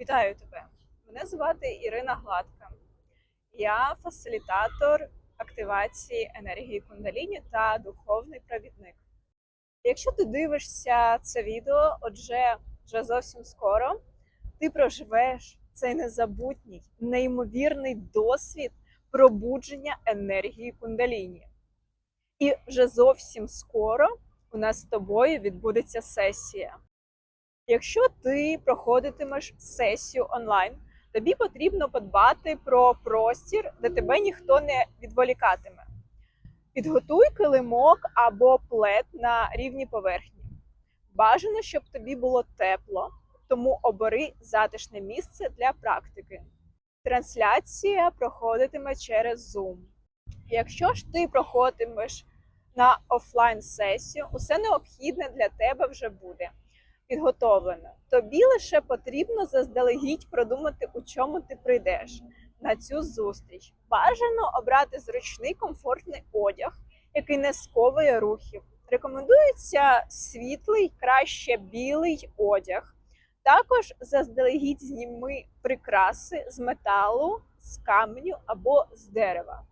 Вітаю тебе! Мене звати Ірина Гладка. Я фасилітатор активації енергії кундаліні та духовний провідник. Якщо ти дивишся це відео, отже, вже зовсім скоро ти проживеш цей незабутній, неймовірний досвід пробудження енергії кундаліні. І вже зовсім скоро у нас з тобою відбудеться сесія. Якщо ти проходитимеш сесію онлайн, тобі потрібно подбати про простір, де тебе ніхто не відволікатиме. Підготуй килимок або плед на рівній поверхні. Бажано, щоб тобі було тепло, тому обери затишне місце для практики. Трансляція проходитиме через Zoom. Якщо ж ти проходитимеш на офлайн сесію, усе необхідне для тебе вже буде підготовлено. Тобі лише потрібно заздалегідь продумати, у чому ти прийдеш на цю зустріч. Бажано обрати зручний комфортний одяг, який не сковує рухів. Рекомендується світлий, краще білий одяг. Також заздалегідь зніми прикраси з металу, з каменю або з дерева.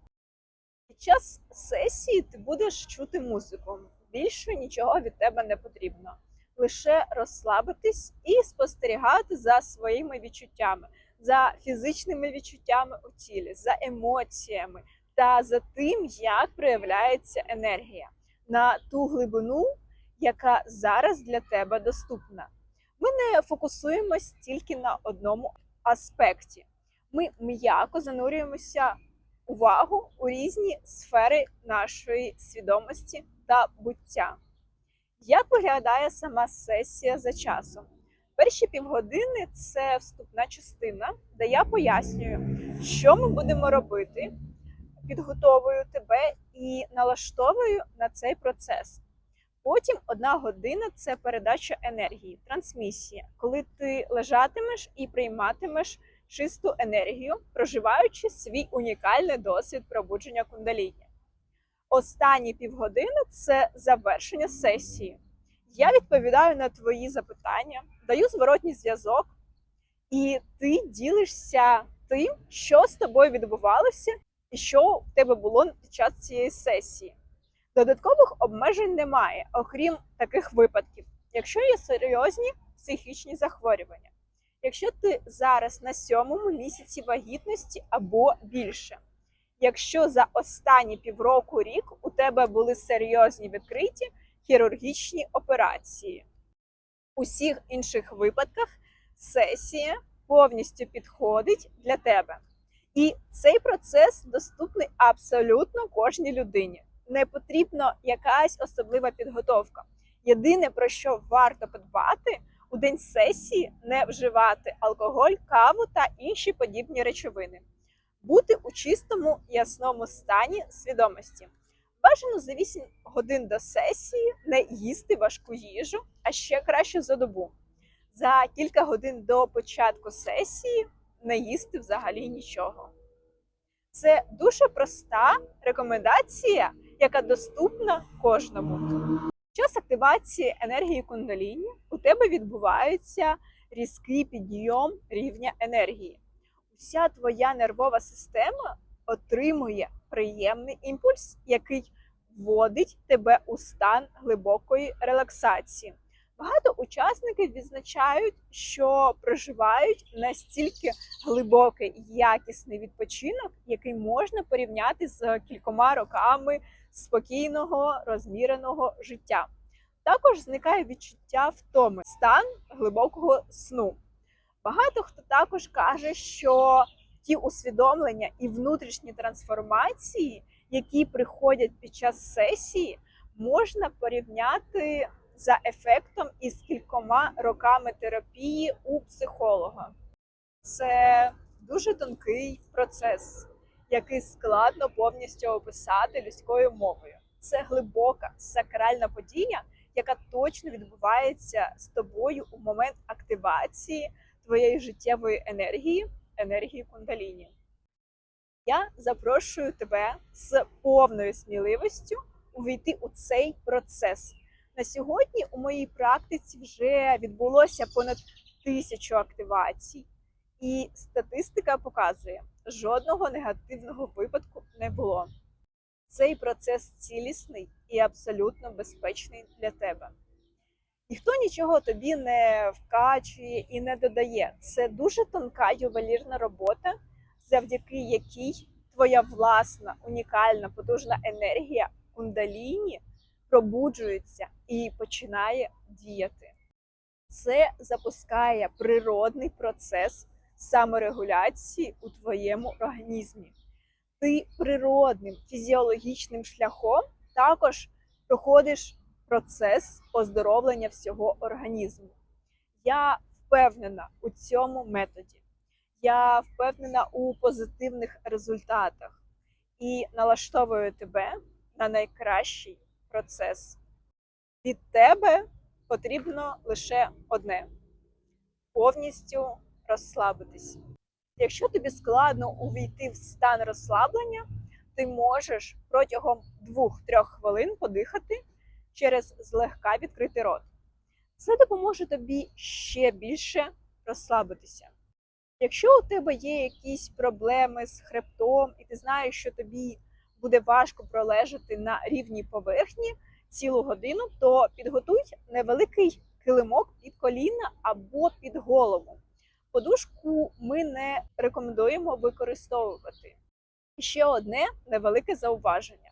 Під час сесії ти будеш чути музику. Більше нічого від тебе не потрібно лише розслабитись і спостерігати за своїми відчуттями, за фізичними відчуттями у тілі, за емоціями та за тим, як проявляється енергія на ту глибину, яка зараз для тебе доступна. Ми не фокусуємось тільки на одному аспекті. Ми м'яко занурюємося увагу у різні сфери нашої свідомості та буття. Як виглядає сама сесія за часом? Перші півгодини це вступна частина, де я пояснюю, що ми будемо робити, підготовую тебе і налаштовую на цей процес. Потім одна година це передача енергії, трансмісія, коли ти лежатимеш і прийматимеш чисту енергію, проживаючи свій унікальний досвід пробудження кундаліні. Останні півгодини це завершення сесії. Я відповідаю на твої запитання, даю зворотній зв'язок, і ти ділишся тим, що з тобою відбувалося, і що в тебе було під час цієї сесії. Додаткових обмежень немає, окрім таких випадків, якщо є серйозні психічні захворювання. Якщо ти зараз на сьомому місяці вагітності або більше. Якщо за останні півроку рік у тебе були серйозні відкриті хірургічні операції. У всіх інших випадках сесія повністю підходить для тебе. І цей процес доступний абсолютно кожній людині. Не потрібна якась особлива підготовка. Єдине, про що варто подбати, у день сесії не вживати алкоголь, каву та інші подібні речовини бути у чистому ясному стані свідомості. Бажано за 8 годин до сесії не їсти важку їжу, а ще краще за добу. За кілька годин до початку сесії не їсти взагалі нічого. Це дуже проста рекомендація, яка доступна кожному. Час активації енергії кундаліні у тебе відбувається різкий підйом рівня енергії вся твоя нервова система отримує приємний імпульс, який вводить тебе у стан глибокої релаксації. Багато учасників відзначають, що проживають настільки глибокий якісний відпочинок, який можна порівняти з кількома роками спокійного розміреного життя. Також зникає відчуття втоми, стан глибокого сну. Багато хто також каже, що ті усвідомлення і внутрішні трансформації, які приходять під час сесії, можна порівняти за ефектом із кількома роками терапії у психолога. Це дуже тонкий процес, який складно повністю описати людською мовою. Це глибока сакральна подія, яка точно відбувається з тобою у момент активації твоєї життєвої енергії, енергії кундаліні. Я запрошую тебе з повною сміливістю увійти у цей процес. На сьогодні у моїй практиці вже відбулося понад тисячу активацій. І статистика показує, жодного негативного випадку не було. Цей процес цілісний і абсолютно безпечний для тебе. Ніхто нічого тобі не вкачує і не додає. Це дуже тонка ювелірна робота, завдяки якій твоя власна унікальна потужна енергія кундаліні пробуджується і починає діяти. Це запускає природний процес саморегуляції у твоєму організмі. Ти природним фізіологічним шляхом також проходиш процес оздоровлення всього організму. Я впевнена у цьому методі. Я впевнена у позитивних результатах і налаштовую тебе на найкращий процес. Від тебе потрібно лише одне повністю розслабитись. Якщо тобі складно увійти в стан розслаблення, ти можеш протягом 2-3 хвилин подихати через злегка відкритий рот. Це допоможе тобі ще більше розслабитися. Якщо у тебе є якісь проблеми з хребтом, і ти знаєш, що тобі буде важко пролежати на рівній поверхні цілу годину, то підготуй невеликий килимок під коліна або під голову. Подушку ми не рекомендуємо використовувати. І ще одне невелике зауваження.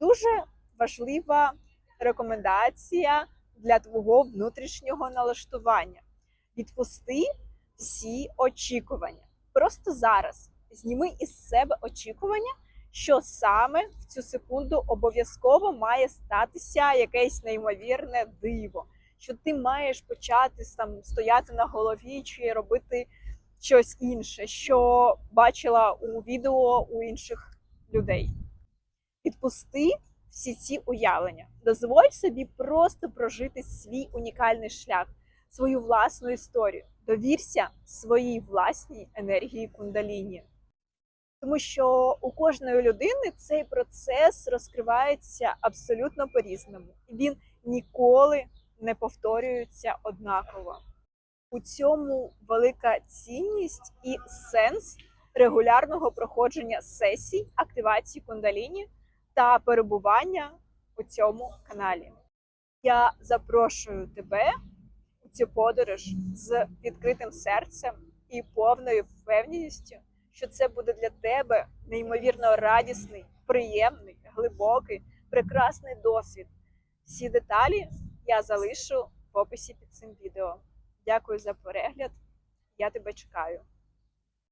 Дуже важлива рекомендація для твого внутрішнього налаштування. Відпусти всі очікування. Просто зараз зніми із себе очікування, що саме в цю секунду обов'язково має статися якесь неймовірне диво, що ти маєш почати там стояти на голові чи робити щось інше, що бачила у відео у інших людей. Відпусти всі ці уявлення. Дозволь собі просто прожити свій унікальний шлях, свою власну історію. Довірся своїй власній енергії кундаліні. Тому що у кожної людини цей процес розкривається абсолютно по-різному, і він ніколи не повторюється однаково. У цьому велика цінність і сенс регулярного проходження сесій активації кундаліні та перебування у цьому каналі. Я запрошую тебе у цю подорож з відкритим серцем і повною впевненістю, що це буде для тебе неймовірно радісний, приємний, глибокий, прекрасний досвід. Всі деталі я залишу в описі під цим відео. Дякую за перегляд. Я тебе чекаю.